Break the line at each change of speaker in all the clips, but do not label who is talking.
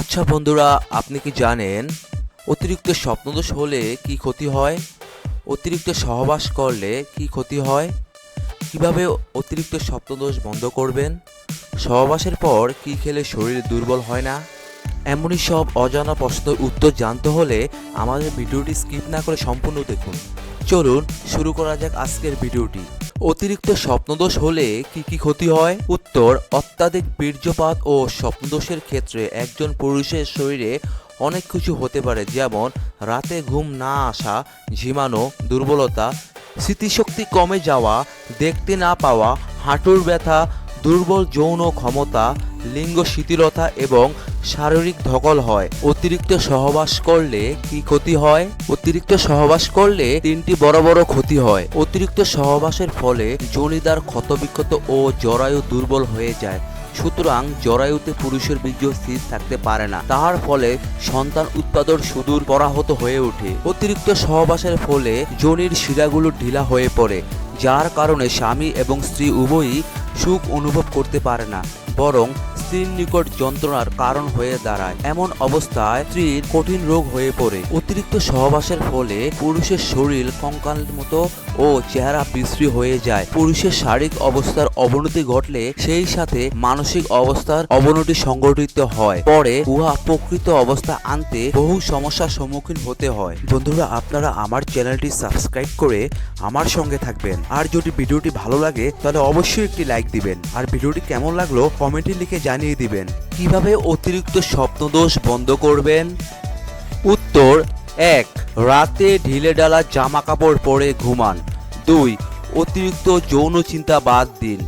আচ্ছা বন্ধুরা, আপনি কি জানেন অতিরিক্ত স্বপ্নদোষ হলে কি ক্ষতি হয়? অতিরিক্ত সহবাস করলে কি ক্ষতি হয়? কীভাবে অতিরিক্ত স্বপ্নদোষ বন্ধ করবেন? সহবাসের পর কি খেলে শরীর দুর্বল হয় না? এমনই সব অজানা প্রশ্নের উত্তর জানতে হলে আমাদের ভিডিওটি স্কিপ না করে সম্পূর্ণ দেখুন। চলুন শুরু করা যাক আজকের ভিডিওটি। অতিরিক্ত স্বপ্নদোষ হলে কি কি ক্ষতি হয়? উত্তর, অত্যাধিক বীর্যপাত ও স্বপ্নদোষের ক্ষেত্রে একজন পুরুষের শরীরে অনেক কিছু হতে পারে, যেমন রাতে ঘুম না আসা, ঝিমানো, দুর্বলতা, স্মৃতিশক্তি কমে যাওয়া, দেখতে না পাওয়া, হাঁটুর ব্যথা, দুর্বল যৌন ক্ষমতা, লিঙ্গ শিথিলতা এবং শারীরিক ধকল হয়। অতিরিক্ত সহবাস করলে কি ক্ষতি হয়? অতিরিক্ত সহবাস করলে তিনটি বড় বড় ক্ষতি হয়। অতিরিক্ত সহবাসের ফলে জনিদার ক্ষতবিক্ষত ও জরায়ু দুর্বল হয়ে যায়। সুতরাং জরায়ুতে পুরুষের বীর্য স্থির থাকতে পারে না। তাহার ফলে সন্তান উৎপাদন সুদূর পরাহত হয়ে ওঠে। অতিরিক্ত সহবাসের ফলে যোনির শিরাগুলো ঢিলা হয়ে পড়ে, যার কারণে স্বামী এবং স্ত্রী উভয়ই সুখ অনুভব করতে পারে না। বরং স্ত্রীর নিকট যন্ত্রণার কারণ হয়ে দাঁড়ায়। এমন অবস্থায় স্ত্রীর কঠিন রোগ হয়ে পড়ে। অতিরিক্ত সহবাসের ফলে পুরুষের শরীর কঙ্কালের মতো ও চেহারা বিশ্রী হয়ে যায়। পুরুষের শারীরিক অবস্থার অবনতি ঘটলে সেই সাথে মানসিক অবস্থার অবনতি সংঘটিত হয়। পরে উহা প্রকৃত অবস্থা আনতে বহু সমস্যার সম্মুখীন হতে হয়। বন্ধুরা, আপনারা আমার চ্যানেলটি সাবস্ক্রাইব করে আমার সঙ্গে থাকবেন। আর যদি ভিডিওটি ভালো লাগে, তাহলে অবশ্যই একটি লাইক দিবেন। আর ভিডিওটি কেমন লাগল, কমেন্টে লিখে জানিয়ে দিবেন, কীভাবে অতিরিক্ত স্বপ্নদোষ বন্ধ করবেন? উত্তর, এক, রাতে ঢিলে ডালা জামা কাপড় পরে ঘুমান। দুই, অতিরিক্ত যৌন চিন্তা বাদ দিন।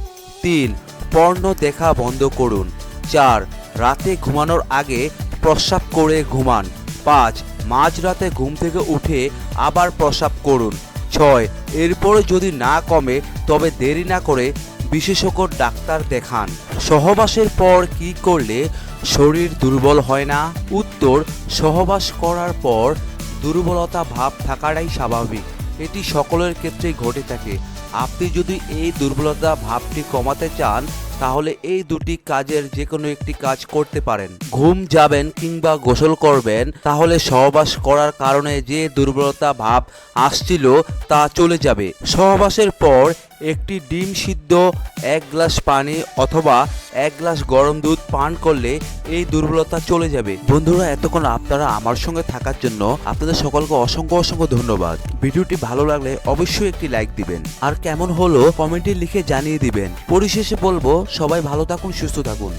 তিন, পর্ণ দেখা বন্ধ করুন। চার, রাতে ঘুমানোর আগে প্রস্রাব করে ঘুমান। পাঁচ, মাঝরাতে ঘুম থেকে উঠে আবার প্রস্রাব করুন। ছয়, এরপরে যদি না কমে তবে দেরি না করে বিশেষজ্ঞ ডাক্তার দেখান, সহবাসের পর কি করলে শরীর দুর্বল হয় না? উত্তর, সহবাস করার পর দুর্বলতা ভাব থাকাটাই স্বাভাবিক। এটি সকলের ক্ষেত্রেই ঘটে থাকে। আপনি যদি এই দুর্বলতা ভাবটি কমাতে চান, তাহলে এই দুটি কাজের যে কোনো একটি কাজ করতে পারেন। ঘুম যাবেন কিংবা গোসল করবেন, তাহলে সহবাস করার কারণে যে দুর্বলতা ভাব আসছিল তা চলে যাবে। সহবাসের পর একটি ডিম সিদ্ধ, এক গ্লাস পানি অথবা এক গ্লাস গরম দুধ পান করলে এই দুর্বলতা চলে যাবে। বন্ধুরা, এতক্ষণ আপনারা আমার সঙ্গে থাকার জন্য আপনাদের সকলকে অসংখ্য অসংখ্য ধন্যবাদ। ভিডিওটি ভালো লাগলে অবশ্যই একটি লাইক দিবেন। আর কেমন হলো কমেন্টে লিখে জানিয়ে দিবেন। পরিশেষে বলব, সবাই ভালো থাকুন, সুস্থ থাকুন।